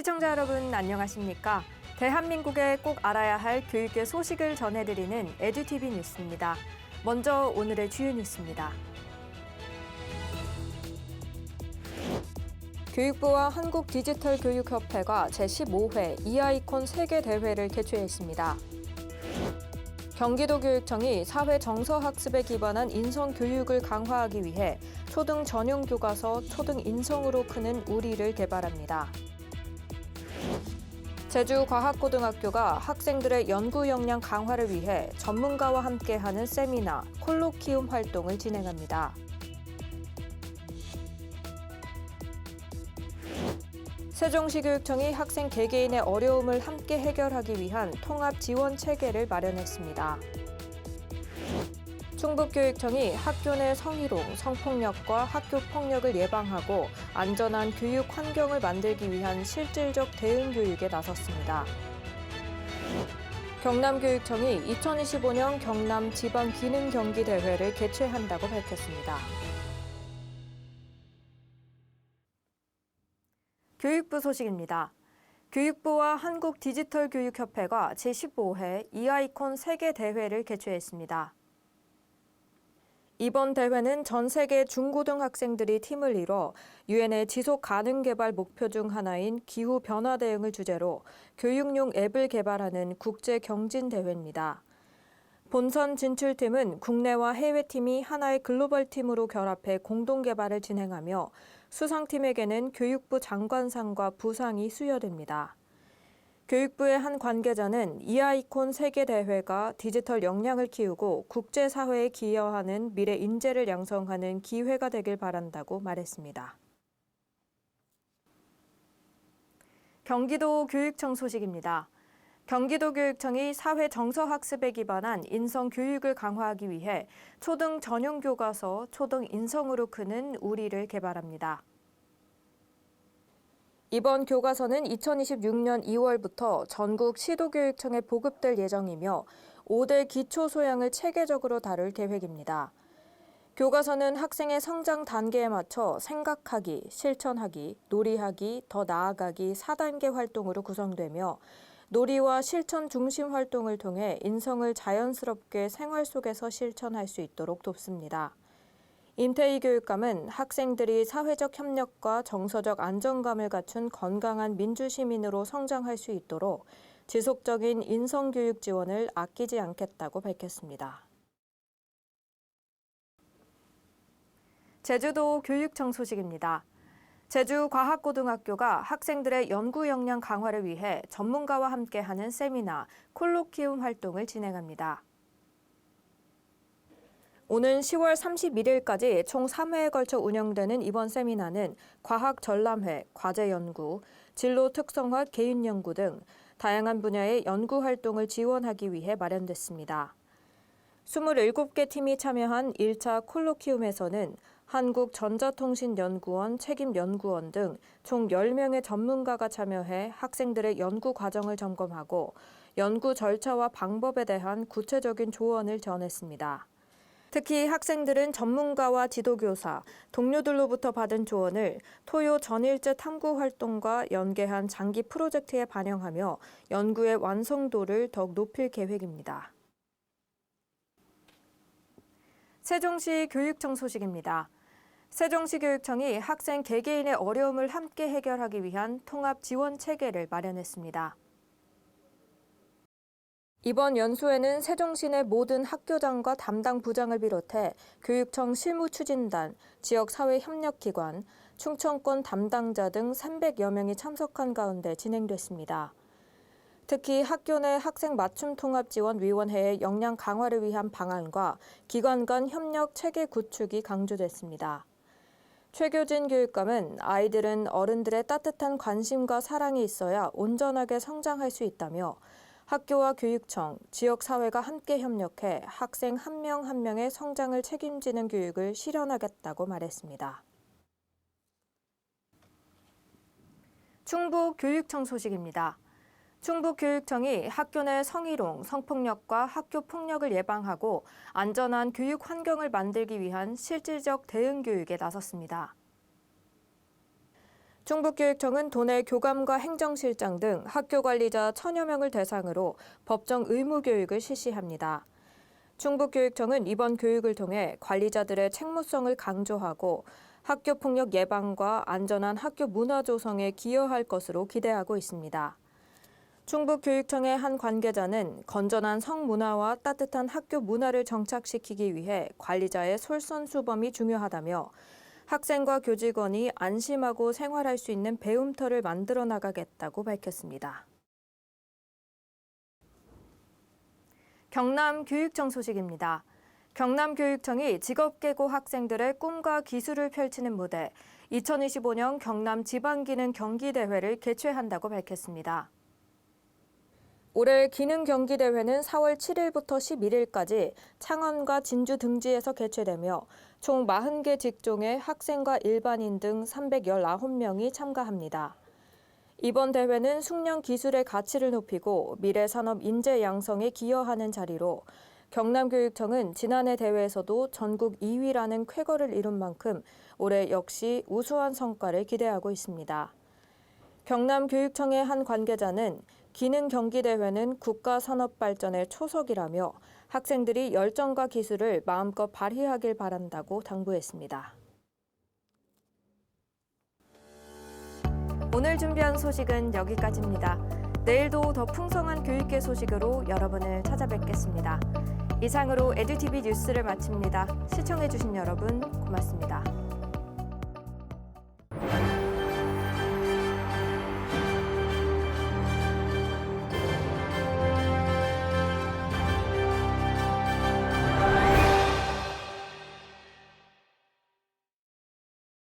시청자 여러분 안녕하십니까? 대한민국에 꼭 알아야 할 교육의 소식을 전해드리는 에듀티비 뉴스입니다. 먼저 오늘의 주요 뉴스입니다. 교육부와 한국디지털교육협회가 제15회 이아이콘 세계대회를 개최했습니다. 경기도교육청이 사회 정서학습에 기반한 인성교육을 강화하기 위해 초등 전용 교과서 초등 인성으로 크는 우리를 개발합니다. 제주과학고등학교가 학생들의 연구 역량 강화를 위해 전문가와 함께하는 세미나 콜로키움 활동을 진행합니다. 세종시 교육청이 학생 개개인의 어려움을 함께 해결하기 위한 통합 지원 체계를 마련했습니다. 충북교육청이 학교 내 성희롱, 성폭력과 학교 폭력을 예방하고 안전한 교육 환경을 만들기 위한 실질적 대응 교육에 나섰습니다. 경남교육청이 2025년 경남 지방 기능 경기 대회를 개최한다고 밝혔습니다. 교육부 소식입니다. 교육부와 한국디지털교육협회가 제15회 이아이콘 세계 대회를 개최했습니다. 이번 대회는 전 세계 중고등학생들이 팀을 이뤄 유엔의 지속 가능 개발 목표 중 하나인 기후 변화 대응을 주제로 교육용 앱을 개발하는 국제 경진 대회입니다. 본선 진출팀은 국내와 해외팀이 하나의 글로벌 팀으로 결합해 공동 개발을 진행하며 수상팀에게는 교육부 장관상과 부상이 수여됩니다. 교육부의 한 관계자는 이아이콘 세계대회가 디지털 역량을 키우고 국제사회에 기여하는 미래 인재를 양성하는 기회가 되길 바란다고 말했습니다. 경기도 교육청 소식입니다. 경기도 교육청이 사회 정서 학습에 기반한 인성 교육을 강화하기 위해 초등 전용 교과서 초등 인성으로 크는 우리를 개발합니다. 이번 교과서는 2026년 2월부터 전국 시도교육청에 보급될 예정이며 5대 기초 소양을 체계적으로 다룰 계획입니다. 교과서는 학생의 성장 단계에 맞춰 생각하기, 실천하기, 놀이하기, 더 나아가기 4단계 활동으로 구성되며 놀이와 실천 중심 활동을 통해 인성을 자연스럽게 생활 속에서 실천할 수 있도록 돕습니다. 임태희 교육감은 학생들이 사회적 협력과 정서적 안정감을 갖춘 건강한 민주시민으로 성장할 수 있도록 지속적인 인성교육 지원을 아끼지 않겠다고 밝혔습니다. 제주도 교육청 소식입니다. 제주과학고등학교가 학생들의 연구 역량 강화를 위해 전문가와 함께하는 세미나 콜로키움 활동을 진행합니다. 오는 10월 31일까지 총 3회에 걸쳐 운영되는 이번 세미나는 과학 전람회, 과제 연구, 진로 특성화 개인 연구 등 다양한 분야의 연구 활동을 지원하기 위해 마련됐습니다. 27개 팀이 참여한 1차 콜로키움에서는 한국전자통신연구원 책임연구원 등 총 10명의 전문가가 참여해 학생들의 연구 과정을 점검하고 연구 절차와 방법에 대한 구체적인 조언을 전했습니다. 특히 학생들은 전문가와 지도교사, 동료들로부터 받은 조언을 토요 전일제 탐구 활동과 연계한 장기 프로젝트에 반영하며 연구의 완성도를 더욱 높일 계획입니다. 세종시 교육청 소식입니다. 세종시 교육청이 학생 개개인의 어려움을 함께 해결하기 위한 통합 지원 체계를 마련했습니다. 이번 연수에는 세종시 내 모든 학교장과 담당 부장을 비롯해 교육청 실무추진단, 지역사회협력기관, 충청권 담당자 등 300여 명이 참석한 가운데 진행됐습니다. 특히 학교 내 학생 맞춤 통합 지원 위원회의 역량 강화를 위한 방안과 기관 간 협력 체계 구축이 강조됐습니다. 최교진 교육감은 아이들은 어른들의 따뜻한 관심과 사랑이 있어야 온전하게 성장할 수 있다며 학교와 교육청, 지역사회가 함께 협력해 학생 한 명 한 명의 성장을 책임지는 교육을 실현하겠다고 말했습니다. 충북 교육청 소식입니다. 충북교육청이 학교 내 성희롱, 성폭력과 학교 폭력을 예방하고 안전한 교육 환경을 만들기 위한 실질적 대응 교육에 나섰습니다. 충북교육청은 도내 교감과 행정실장 등 학교 관리자 천여 명을 대상으로 법정 의무 교육을 실시합니다. 충북교육청은 이번 교육을 통해 관리자들의 책무성을 강조하고 학교 폭력 예방과 안전한 학교 문화 조성에 기여할 것으로 기대하고 있습니다. 충북교육청의 한 관계자는 건전한 성문화와 따뜻한 학교 문화를 정착시키기 위해 관리자의 솔선수범이 중요하다며 학생과 교직원이 안심하고 생활할 수 있는 배움터를 만들어 나가겠다고 밝혔습니다. 경남 교육청 소식입니다. 경남 교육청이 직업계고 학생들의 꿈과 기술을 펼치는 무대 2025년 경남 지방기능 경기대회를 개최한다고 밝혔습니다. 올해 기능 경기 대회는 4월 7일부터 11일까지 창원과 진주 등지에서 개최되며 총 40개 직종의 학생과 일반인 등 319명이 참가합니다. 이번 대회는 숙련 기술의 가치를 높이고 미래 산업 인재 양성에 기여하는 자리로 경남교육청은 지난해 대회에서도 전국 2위라는 쾌거를 이룬 만큼 올해 역시 우수한 성과를 기대하고 있습니다. 경남교육청의 한 관계자는 기능 경기대회는 국가 산업 발전의 초석이라며 학생들이 열정과 기술을 마음껏 발휘하길 바란다고 당부했습니다. 오늘 준비한 소식은 여기까지입니다. 내일도 더 풍성한 교육계 소식으로 여러분을 찾아뵙겠습니다. 이상으로 에듀티비 뉴스를 마칩니다. 시청해주신 여러분 고맙습니다.